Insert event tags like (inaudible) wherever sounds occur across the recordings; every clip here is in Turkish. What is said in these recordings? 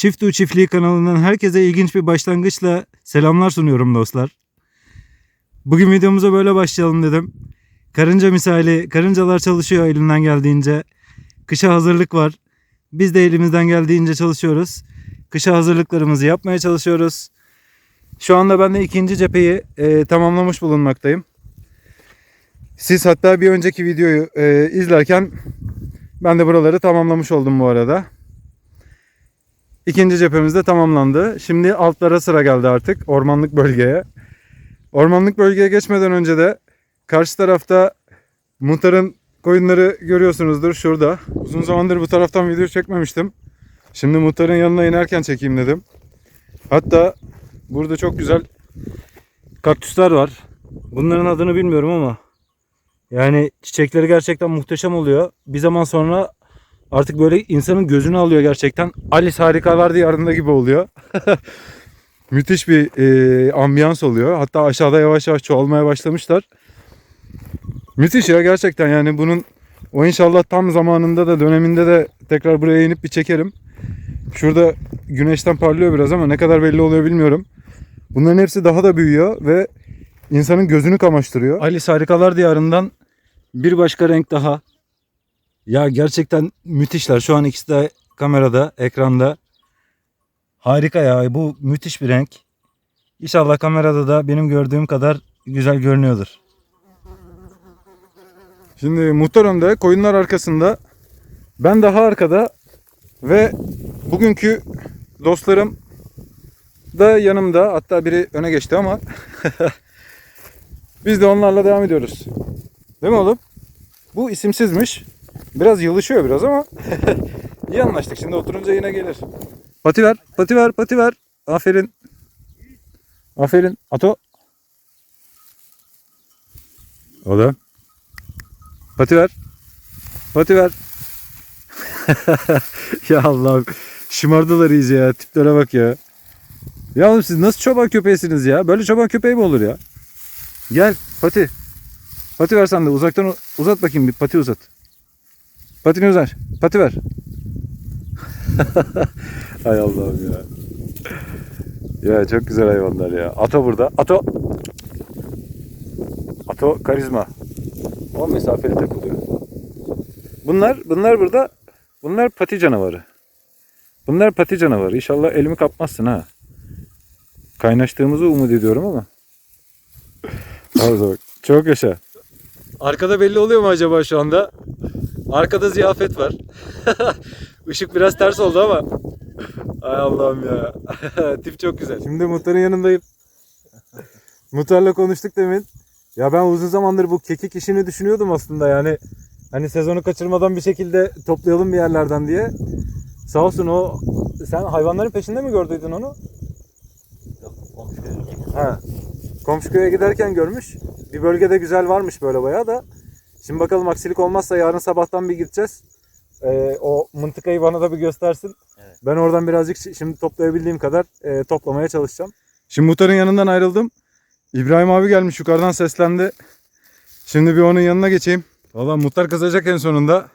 Çift Çiftliği kanalından herkese ilginç bir başlangıçla selamlar sunuyorum dostlar. Bugün videomuza böyle başlayalım dedim. Karınca misali, karıncalar çalışıyor elinden geldiğince. Kışa hazırlık var. Biz de elimizden geldiğince çalışıyoruz. Kışa hazırlıklarımızı yapmaya çalışıyoruz. Şu anda ben de ikinci cepheyi e, tamamlamış bulunmaktayım. Siz hatta bir önceki videoyu e, izlerken ben de buraları tamamlamış oldum bu arada. İkinci cephemiz de tamamlandı. Şimdi altlara sıra geldi artık ormanlık bölgeye. Ormanlık bölgeye geçmeden önce de karşı tarafta muhtarın koyunları görüyorsunuzdur şurada. Uzun zamandır bu taraftan video çekmemiştim. Şimdi muhtarın yanına inerken çekeyim dedim. Hatta burada çok güzel kaktüsler var. Bunların adını bilmiyorum ama yani çiçekleri gerçekten muhteşem oluyor. Bir zaman sonra artık böyle insanın gözünü alıyor gerçekten. Alice Harikalar Diyarında gibi oluyor. (laughs) Müthiş bir e, ambiyans oluyor. Hatta aşağıda yavaş yavaş çoğalmaya başlamışlar. Müthiş ya gerçekten yani bunun o inşallah tam zamanında da döneminde de tekrar buraya inip bir çekerim. Şurada güneşten parlıyor biraz ama ne kadar belli oluyor bilmiyorum. Bunların hepsi daha da büyüyor ve insanın gözünü kamaştırıyor. Alice Harikalar Diyarı'ndan bir başka renk daha. Ya gerçekten müthişler. Şu an ikisi de kamerada, ekranda. Harika ya. Bu müthiş bir renk. İnşallah kamerada da benim gördüğüm kadar güzel görünüyordur. Şimdi muhtar önde, koyunlar arkasında. Ben daha arkada ve bugünkü dostlarım da yanımda. Hatta biri öne geçti ama (laughs) biz de onlarla devam ediyoruz. Değil mi oğlum? Bu isimsizmiş. Biraz yılışıyor biraz ama (laughs) iyi anlaştık. Şimdi oturunca yine gelir. Pati ver, pati ver, pati ver. Aferin. Aferin. Ato. Oğlum. Pati ver. Pati ver. (laughs) ya Allah'ım. Şımardılar iyice ya. Tiplere bak ya. Ya oğlum siz nasıl çoban köpeğisiniz ya? Böyle çoban köpeği mi olur ya? Gel Pati. Pati ver sen de uzaktan uzat bakayım bir pati uzat. Patini uzat. Pati ver. (laughs) Hay Allah'ım ya. Ya çok güzel hayvanlar ya. Ato burada. Ato. Ato karizma. O mesafeli takılıyor. Bunlar bunlar burada. Bunlar pati canavarı. Bunlar pati canavarı. İnşallah elimi kapmazsın ha. Kaynaştığımızı umut ediyorum ama. Bak. Çok yaşa. Arkada belli oluyor mu acaba şu anda? Arkada ziyafet var. (laughs) Işık biraz ters oldu ama. Ay Allah'ım ya. (laughs) Tip çok güzel. Şimdi muhtarın yanındayım. Muhtarla konuştuk demin. Ya ben uzun zamandır bu kekik işini düşünüyordum aslında yani. Hani sezonu kaçırmadan bir şekilde toplayalım bir yerlerden diye. Sağ olsun o sen hayvanların peşinde mi gördüydün onu? Ha. Komşu köye giderken görmüş. Bir bölgede güzel varmış böyle bayağı da. Şimdi bakalım aksilik olmazsa yarın sabahtan bir gideceğiz. Ee, o mıntıkayı bana da bir göstersin. Evet. Ben oradan birazcık şi- şimdi toplayabildiğim kadar e, toplamaya çalışacağım. Şimdi muhtarın yanından ayrıldım. İbrahim abi gelmiş yukarıdan seslendi. Şimdi bir onun yanına geçeyim. Valla muhtar kızacak en sonunda.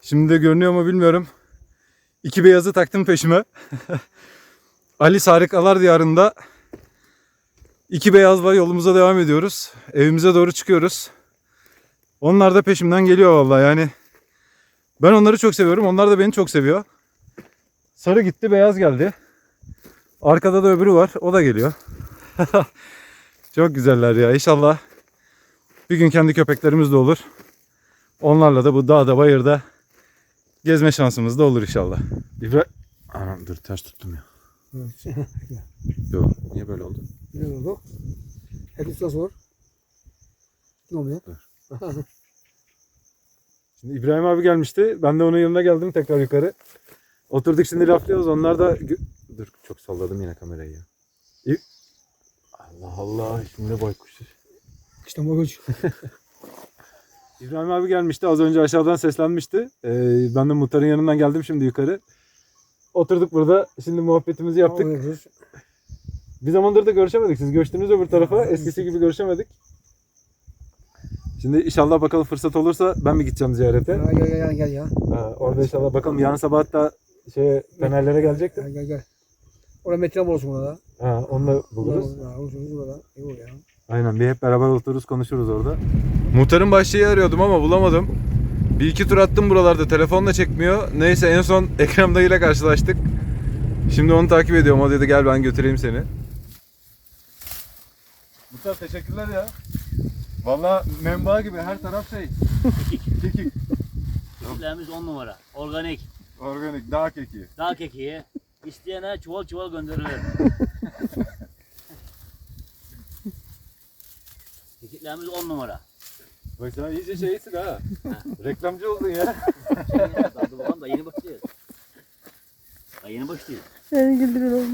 Şimdi de görünüyor mu bilmiyorum. İki beyazı taktım peşime. (laughs) Ali Sarıkalar Diyarı'nda iki beyazla yolumuza devam ediyoruz. Evimize doğru çıkıyoruz. Onlar da peşimden geliyor vallahi yani. Ben onları çok seviyorum. Onlar da beni çok seviyor. Sarı gitti, beyaz geldi. Arkada da öbürü var. O da geliyor. (laughs) çok güzeller ya. İnşallah bir gün kendi köpeklerimiz de olur. Onlarla da bu dağda, bayırda gezme şansımız da olur inşallah. İbrahim... Anam dur ters tuttum ya. (laughs) Yok. Niye böyle oldu? Ne oldu? Elbise sor. Ne oluyor? (laughs) Şimdi İbrahim abi gelmişti. Ben de onun yanına geldim tekrar yukarı. Oturduk şimdi laflıyoruz. Onlar da... Dur çok salladım yine kamerayı ya. İ- Allah Allah. Şimdi baykuş. İşte güç. (laughs) İbrahim abi gelmişti. Az önce aşağıdan seslenmişti. Ee, ben de muhtarın yanından geldim şimdi yukarı. Oturduk burada. Şimdi muhabbetimizi yaptık. Bir zamandır da görüşemedik. Siz göçtünüz öbür tarafa. Eskisi gibi görüşemedik. Şimdi inşallah bakalım fırsat olursa ben mi gideceğim ziyarete? Ya gel gel gel ya. Ha, orada inşallah bakalım yarın sabah hatta şey fenerlere gelecektim. Gel gel gel. Orada metre olsun burada. Ha, onu da buluruz. Burada. İyi olur ya. Aynen bir hep beraber otururuz konuşuruz orada. Muhtarın başlığı arıyordum ama bulamadım. Bir iki tur attım buralarda telefonla çekmiyor. Neyse en son (laughs) Ekrem dayıyla karşılaştık. Şimdi onu takip ediyorum. O dedi gel ben götüreyim seni. Muhtar teşekkürler ya. Valla menba gibi her taraf şey. Kekik. Kekiklerimiz 10 numara. Organik. Organik dağ kekiği. Dağ kekiği. İsteyene çuval çuval gönderilir. Kekiklerimiz 10 numara. Bak sen iyice şeysin ha. Reklamcı oldun ya. Daha babam da yeni başlıyor. Daha yeni başlıyor. Beni güldürüyor.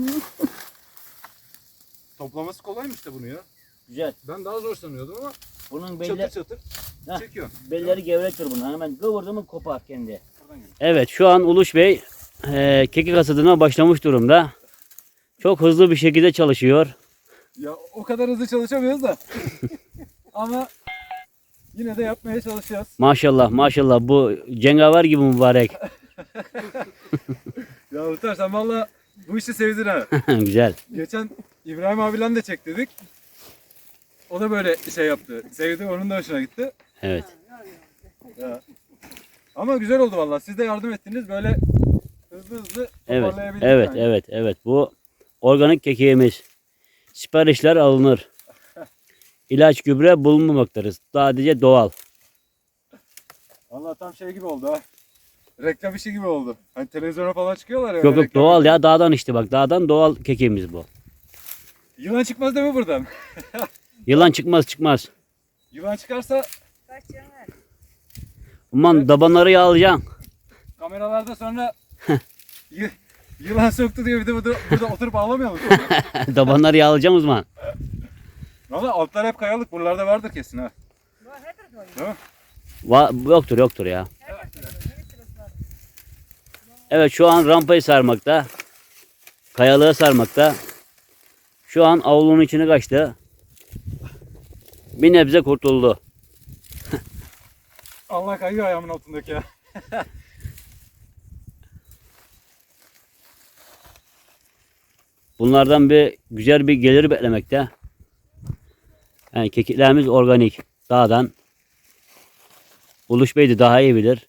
Toplaması kolaymış da bunu ya. Güzel. Ben daha zor sanıyordum ama Bunun çatır beller, çatır Heh. çekiyor. belleri gevrektir bunun. Hemen kıvırdı mı kopar kendi. Evet şu an Uluş Bey e, kekik hasadına başlamış durumda. Çok hızlı bir şekilde çalışıyor. Ya o kadar hızlı çalışamıyoruz da. (laughs) Ama yine de yapmaya çalışacağız. Maşallah maşallah bu cengaver gibi mübarek. (laughs) Ya Utar sen valla bu işi sevdin ha. (laughs) Güzel. Geçen İbrahim abiyle de çek dedik. O da böyle şey yaptı. Sevdi onun da hoşuna gitti. Evet. Ya. Ama güzel oldu valla. Siz de yardım ettiniz. Böyle hızlı hızlı Evet. toparlayabildik Evet, yani. evet, evet. Bu organik kekiğimiz. Siparişler alınır. İlaç gübre bulunmamaktadır. Sadece doğal. Valla tam şey gibi oldu ha. Reklam işi gibi oldu. Hani televizyona falan çıkıyorlar ya. Yok yok reklam doğal ya dağdan işte bak dağdan doğal kekiğimiz bu. Yılan çıkmaz değil mi buradan? (laughs) Yılan çıkmaz çıkmaz. Yılan çıkarsa Aman dabanları yağlayacaksın. kameralarda sonra (laughs) y- yılan soktu diye bir de burada, burada oturup ağlamayalım. (laughs) dabanları yağlayacaksın uzman. Valla altlar hep kayalık. Buralarda vardır kesin ha. Değil mi? Va- yoktur yoktur ya. Evet şu an rampayı sarmakta. Kayalığı sarmakta. Şu an avlunun içine kaçtı. Bir nebze kurtuldu. (laughs) Allah kayıyor ayağımın altındaki ya. (laughs) Bunlardan bir güzel bir gelir beklemekte. Yani kekiklerimiz organik. Dağdan. Uluş Bey de daha iyi bilir.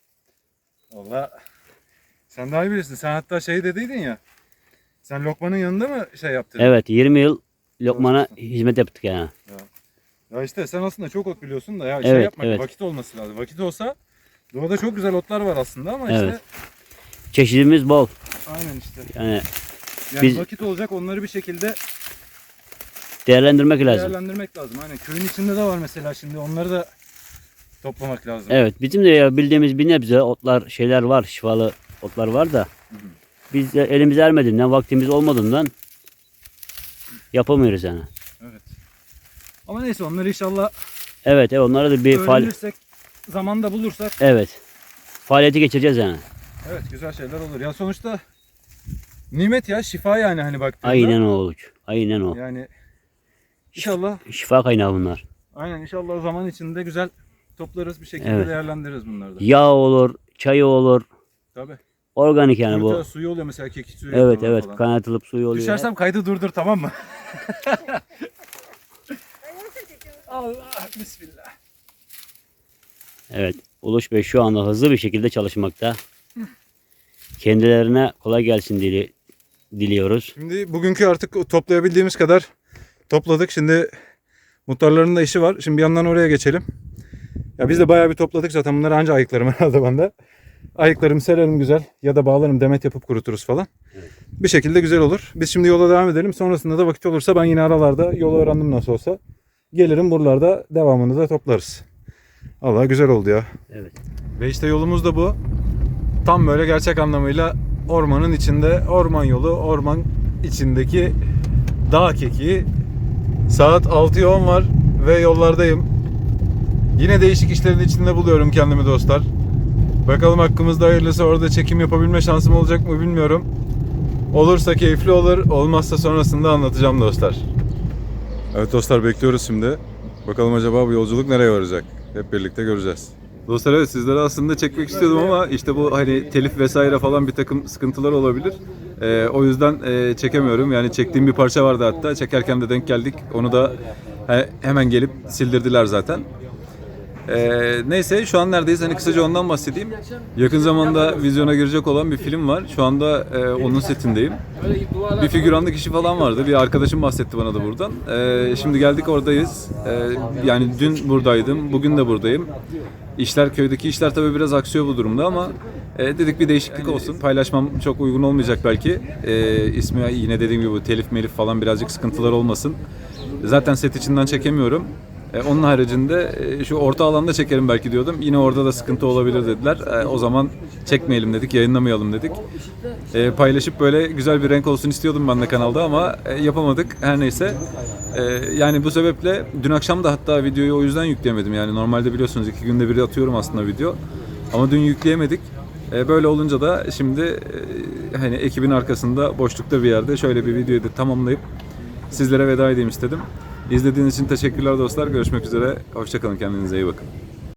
Valla sen daha iyi bilirsin. Sen hatta şey dediydin ya. Sen Lokman'ın yanında mı şey yaptın? Evet 20 yıl Lokman'a hizmet yaptık yani. Ya işte sen aslında çok ot biliyorsun da ya şey Evet, yapmak evet. vakit olması lazım. Vakit olsa doğada çok güzel otlar var aslında ama Evet. işte Çeşidimiz bol. aynen işte. Yani Yani Biz- vakit olacak onları bir şekilde değerlendirmek lazım. değerlendirmek lazım. Aynen köyün içinde de var mesela şimdi onları da toplamak lazım. Evet bizim de ya bildiğimiz bir nebze otlar şeyler var şifalı otlar var da biz de elimiz ermediğinden vaktimiz olmadığından yapamıyoruz yani. Ama neyse onları inşallah Evet evet onlara da bir faal öğrenirsek zamanda bulursak evet faaliyeti geçireceğiz yani. evet güzel şeyler olur. Ya sonuçta nimet ya şifa yani hani baktığında. Aynen o Uluç. Aynen o. Yani inşallah Şifa kaynağı bunlar. aynen inşallah zaman içinde güzel toplarız bir şekilde Evet. değerlendiririz bunları da. Yağ olur, çayı olur. Tabii. Organik yani bu. suyu oluyor mesela kekik suyu Evet yapıyorlar evet falan. kaynatılıp suyu oluyor. Düşersem kaydı durdur tamam mı? (laughs) Allah bismillah. Evet. Uluş Bey şu anda hızlı bir şekilde çalışmakta. Kendilerine kolay gelsin dili, diliyoruz. Şimdi bugünkü artık toplayabildiğimiz kadar topladık. Şimdi muhtarların da işi var. Şimdi bir yandan oraya geçelim. Ya biz de bayağı bir topladık zaten bunları anca ayıklarım (laughs) herhalde bende. Ayıklarım sererim güzel ya da bağlarım demet yapıp kuruturuz falan. Bir şekilde güzel olur. Biz şimdi yola devam edelim. Sonrasında da vakit olursa ben yine aralarda yolu öğrendim nasıl olsa. Gelirim buralarda devamını da toplarız. Allah güzel oldu ya. Evet. Ve işte yolumuz da bu. Tam böyle gerçek anlamıyla ormanın içinde, orman yolu, orman içindeki dağ kekiği. Saat 6'ya 10 var ve yollardayım. Yine değişik işlerin içinde buluyorum kendimi dostlar. Bakalım hakkımızda hayırlısı orada çekim yapabilme şansım olacak mı bilmiyorum. Olursa keyifli olur, olmazsa sonrasında anlatacağım dostlar. Evet dostlar bekliyoruz şimdi. Bakalım acaba bu yolculuk nereye varacak? Hep birlikte göreceğiz. Dostlar evet sizlere aslında çekmek istiyordum ama işte bu hani telif vesaire falan bir takım sıkıntılar olabilir. Ee, o yüzden e, çekemiyorum. Yani çektiğim bir parça vardı hatta. Çekerken de denk geldik. Onu da he- hemen gelip sildirdiler zaten. Ee, neyse şu an neredeyiz? Hani kısaca ondan bahsedeyim. Yakın zamanda vizyona girecek olan bir film var. Şu anda e, onun setindeyim. Bir figüranlık işi falan vardı. Bir arkadaşım bahsetti bana da buradan. Ee, şimdi geldik oradayız. Ee, yani dün buradaydım, bugün de buradayım. İşler köydeki işler tabii biraz aksıyor bu durumda ama e, dedik bir değişiklik olsun. Paylaşmam çok uygun olmayacak belki. E, ismi yine dediğim gibi bu telif melif falan birazcık sıkıntılar olmasın. Zaten set içinden çekemiyorum. E, onun haricinde e, şu orta alanda çekerim belki diyordum. Yine orada da sıkıntı olabilir dediler. E, o zaman çekmeyelim dedik, yayınlamayalım dedik. E, paylaşıp böyle güzel bir renk olsun istiyordum ben de kanalda ama yapamadık. Her neyse. Yani bu sebeple dün akşam da hatta videoyu o yüzden yükleyemedim. Yani normalde biliyorsunuz iki günde bir atıyorum aslında video. Ama dün yükleyemedik. Böyle olunca da şimdi hani ekibin arkasında boşlukta bir yerde şöyle bir videoyu da tamamlayıp sizlere veda edeyim istedim. İzlediğiniz için teşekkürler dostlar. Görüşmek üzere. Hoşçakalın. Kendinize iyi bakın.